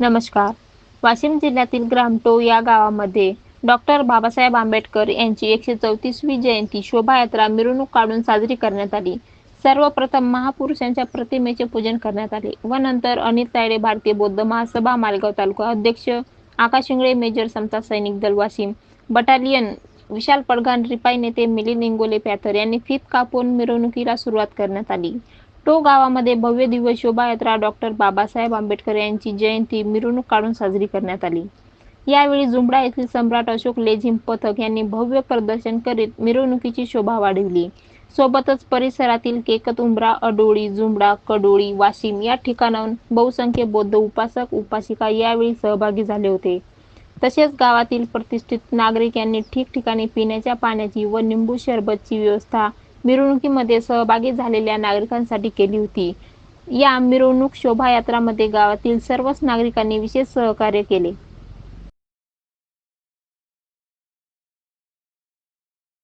नमस्कार. वाशिम जिल्ह्यातील ग्रामटो या गावामध्ये डॉक्टर बाबासाहेब आंबेडकर यांची एकशे चौतीसवी जयंती शोभायात्रा मिरवणूक काढून साजरी करण्यात आली. सर्वप्रथम महापुरुषांच्या प्रतिमेचे पूजन करण्यात आले व नंतर अनिल तायडे भारतीय बौद्ध महासभा मालगाव तालुका अध्यक्ष आकाश इंगळे मेजर समता सैनिक दल वाशिम बटालियन विशाल पडघान रिपाई नेते मिलिंद इंगोले पॅथर यांनी फीत कापून मिरवणुकीला सुरुवात करण्यात आली. टो गावामध्ये भव्य दिव्य शोभायात्रा डॉक्टर बाबासाहेब आंबेडकर यांची जयंती मिरवणूक काढून साजरी करण्यात आली. यावेळी जुंबडा येथील सम्राट अशोक लेझिम पथक यांनी भव्य प्रदर्शन करीत मिरवणुकीची शोभा वाढविली. सोबतच परिसरातील केकत उंबरा अडोळी जुंबडा कडोळी वाशिम या ठिकाणाहून बहुसंख्य बौद्ध उपासक उपासिका यावेळी सहभागी झाले होते. तसेच गावातील प्रतिष्ठित नागरिक यांनी ठिकठिकाणी पिण्याच्या पाण्याची व निंबू शरबतची व्यवस्था मिरवणुकीमध्ये सहभागी झालेल्या नागरिकांसाठी केली होती. या मिरवणूक शोभायात्रामध्ये गावातील सर्वच नागरिकांनी विशेष सहकार्य केले.